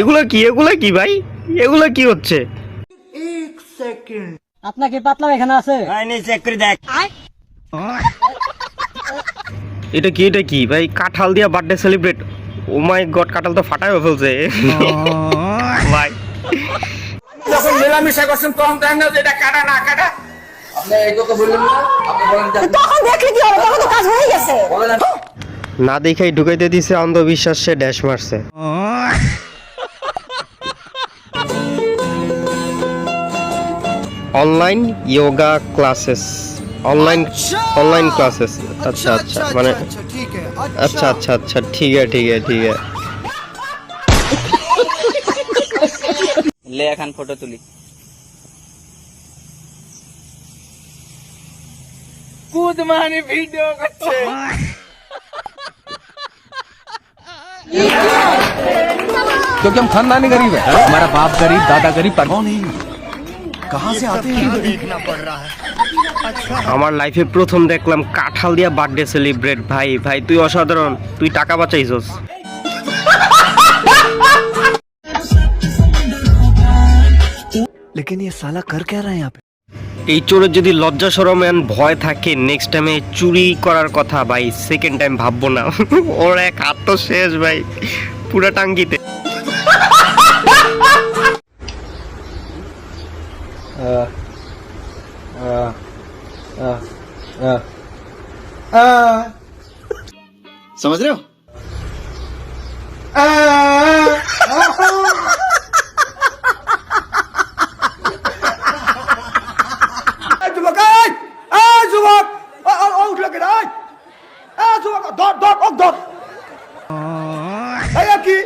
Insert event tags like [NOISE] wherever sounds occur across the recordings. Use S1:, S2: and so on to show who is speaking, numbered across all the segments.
S1: এগুলো কি এগুলো কি ভাই? এগুলো কি হচ্ছে?
S2: পাতলা এখানে আছে।
S1: এটা কি এটা কি? ভাই কাঁঠাল দিয়া birthday celebrate oh my god কাঁঠাল তো ফাটাই ফেলছে। ভাই।
S3: যখন মেলামেশা করছেন তখন দেখেন না যে এটা কাটা না কাটা আপনি এই কথা বললেন না আপনি বলেন যে
S4: তখন দেখলে কি হবে? তখন তো কাজ হয়ে গেছে।
S1: না দেখাই ঢুকাইতে দিছে অন্ধবিশ্বাস সে ড্যাশ মারছে। Online yoga classes online online classes अच्छा अच्छा, अच्छा मैंने अच्छा अच्छा अच्छा। ठीक है ठीक है ठीक है।
S5: ले अखान फ़ोटो तुली।
S3: कूद মানে वीडियो করছে
S6: क्योंकि हम खानदानी गरीब है हमारा बाप गरीब दादा गरीब पर नहीं है कहाँ से आते हैं
S1: আমার লাইফে প্রথম দেখলাম কাঁঠাল দিয়া বার্থডে সেলিব্রেট ভাই ভাই তুই অসাধারণ তুই টাকা বাঁচাইছস
S6: लेकिन ये साला कर क्या रहा है यहाँ पे
S1: এই চোরের যদি লজ্জা সরম এন্ড ভয় থাকে নেক্সট টাইমে চুরি করার কথা ভাই সেকেন্ড টাইম ভাববো না [LAUGHS] ওর এক হাত তো শেষ ভাই পুরা টাঙ্গিতে
S6: समझ रहे हो
S3: এই যুবক এই এই যুবক ও ও, ও উঠলো কেন এই এই যুবক ধর ধর ও ধর এই কি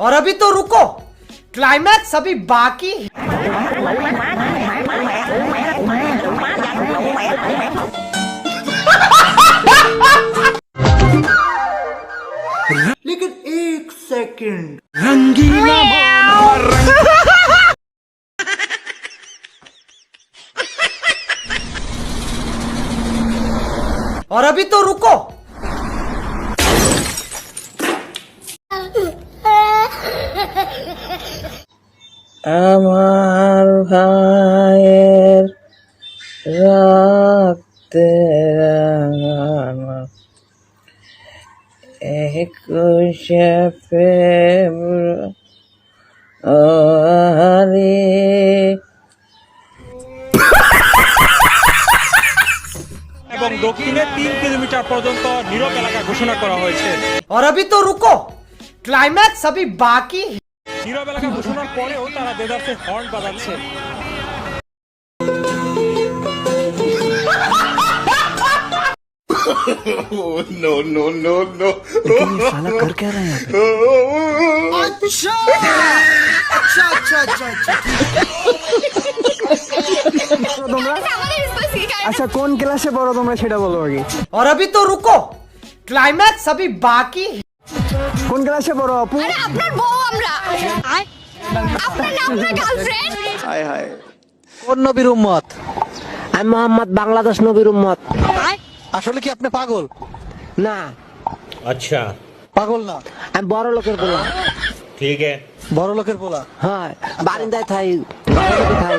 S2: और अभी तो रुको। क्लाइमैक्स अभी बाकी लेकिन एक है। और अभी तो रुको।
S5: আমার ভাইয়ের রাখতে রাঙানো একুশে ফেব্রুয়ারি
S7: এবং দক্ষিণে তিন কিলোমিটার পর্যন্ত নীরব এলাকা ঘোষণা করা হয়েছে
S2: और अभी तो रुको क्लाइमैक्स अभी बाकी है।
S7: নীরব এলাকা ঘোষণার পরেও তারা দেদারসে হর্ন বাজাচ্ছে
S6: लेकिन ये साला कर क्या रहा है यहाँ पे
S4: আচ্ছা
S6: কোন ক্লাসে পড়ো তোমরা সেটা বলো আগে
S2: और अभी तो रुको क्लाइमैक्स अभी बाकी है।
S6: কোন ক্লাসে পড়ো আপু
S4: আরে আপনার বউ আমরা? আপনার না আপনার গার্লফ্রেন্ড
S6: হায় হায়।
S8: কোন নবীর উম্মত? আমি মোহাম্মদ বাংলাদেশ নবীর উম্মত।
S6: আসলে কি আপনি পাগল?
S8: না।
S7: আচ্ছা।
S8: পাগল না? আমি বড় লোকের পোলা।
S7: ঠিক আছে।
S6: বড় লোকের পোলা?
S8: হ্যাঁ বারিন্দায় থাই বড় লোকে থাই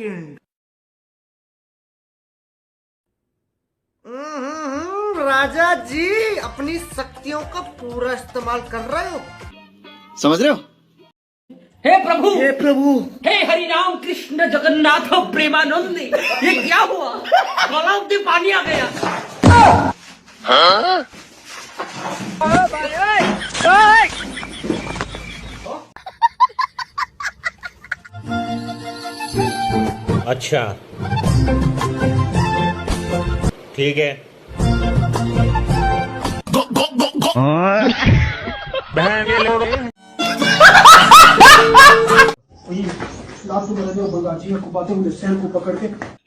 S8: না
S2: राजा जी अपनी शक्तियों का पूरा इस्तेमाल कर रहे हो?
S6: समझ रहे हो?
S9: हे प्रभु! हे प्रभु! हे हरि राम कृष्ण जगन्नाथ प्रेमानंद ये क्या हुआ? गलाव पानी आ गया।
S7: अच्छा। ठीक है।
S8: गो, गो, गो, गो।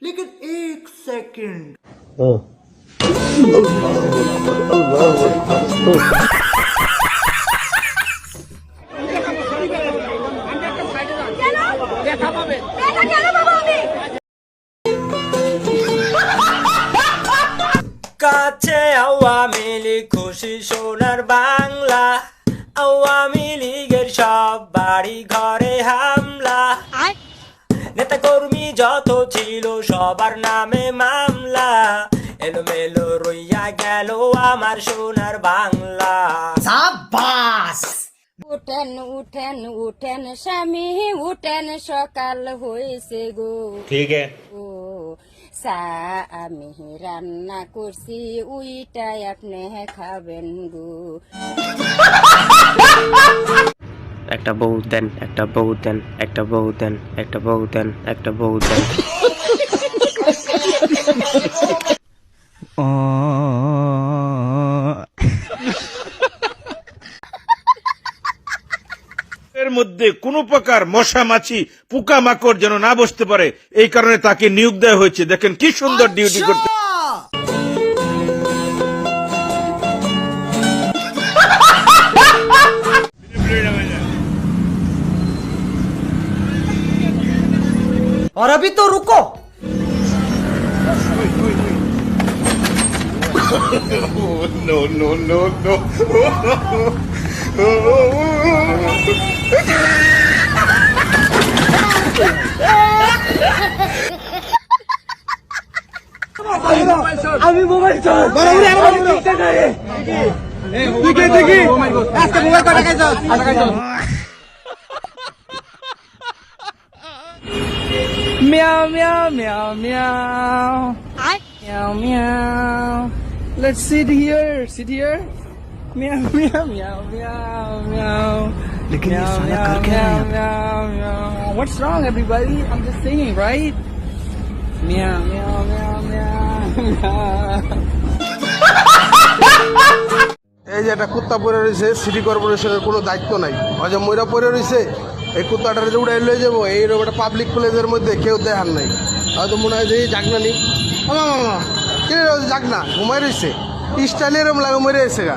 S2: लेकिन एक सेकेंड।
S1: আওয়ামী খুশি সোনার বাংলা। আওয়ামী লীগের সব বাড়ি ঘরে হামলা। নেতা কর্মী যত ছিল সবার নামে মামলা। এলোমেলো রইয়া গেল আমার সোনার বাংলা।
S10: উঠেন উঠেন উঠেন স্বামী উঠেন সকাল হয়েছে গো।
S11: ঠিক
S10: ও চা আমি রান্না করছি উইটাই আপনি খাবেন গো।
S1: একটা বউ দেন একটা বউ দেন একটা বউ দেন একটা বউ দেন একটা বউ দেন। [LAUGHS]
S12: মধ্যে কোনো প্রকার মশা মাছি পোকা মাকড় যেন না বসতে পারে এই কারণে তাকে নিয়োগ দেওয়া হয়েছে দেখেন কি সুন্দর ডিউটি করতে
S2: और अभी तो रुको
S7: Meow meow meow meow. Meow meow. Let's sit here. Sit here. Meow meow meow meow meow. लेकिन ये साला कर क्या रहा है meow, meow. What's wrong, everybody? I'm just singing, right? Meow meow meow meow meow.
S8: এই যে একটা কুত্তা পরে রয়েছে সিটি কর্পোরেশনের কোনো দায়িত্ব নাই অজ ময়রা পরে রয়েছে এই কুত্তাটার যে উড়াই লয়ে যাবো এইরকম একটা পাবলিক প্লেসের মধ্যে কেউ দেখার নাই হয়তো মনে হয় যে এই জাগনা নি মামা মামা কে রে ওই জাগনা ঘুমাই রয়েছে স্টাইল এরম লাগে মরে এসে গা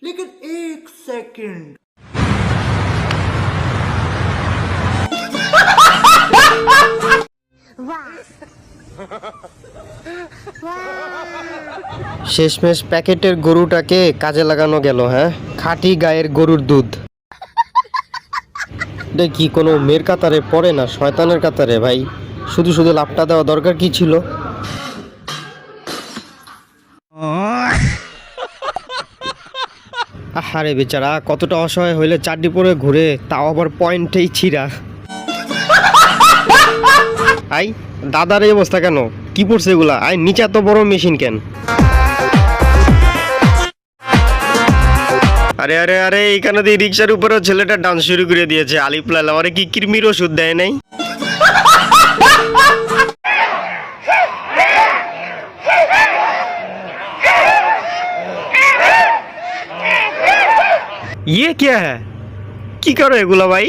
S2: लेकिन एक सेकंड
S1: শেষমেশ প্যাকেটের গরুটাকে কাজে লাগানো গেল হ্যাঁ খাঁটি গায়ের গরুর দুধ এটা কি কোনো মেয়ের কাতারে পড়ে না শয়তানের কাতারে ভাই? শুধু শুধু লাভটা দেওয়া দরকার কি ছিল? আহারে বেচারা কতটা অসহায় হইলে চারটি পরে ঘুরে তাও আবার পয়েন্টেই ছিঁড়া। আই দাদার এই অবস্থা কেন? কি পড়ছে এগুলা? আই নিচে এত বড় মেশিন কেন? আরে আরে আরে এইখানে দিয়ে রিক্সার উপরেও ছেলেটা ডান্স শুরু করে দিয়েছে আলিপ লাল আমারে কি কিরমির ওষুধ দেয় নাই ये क्या है কি করো এগুলা ভাই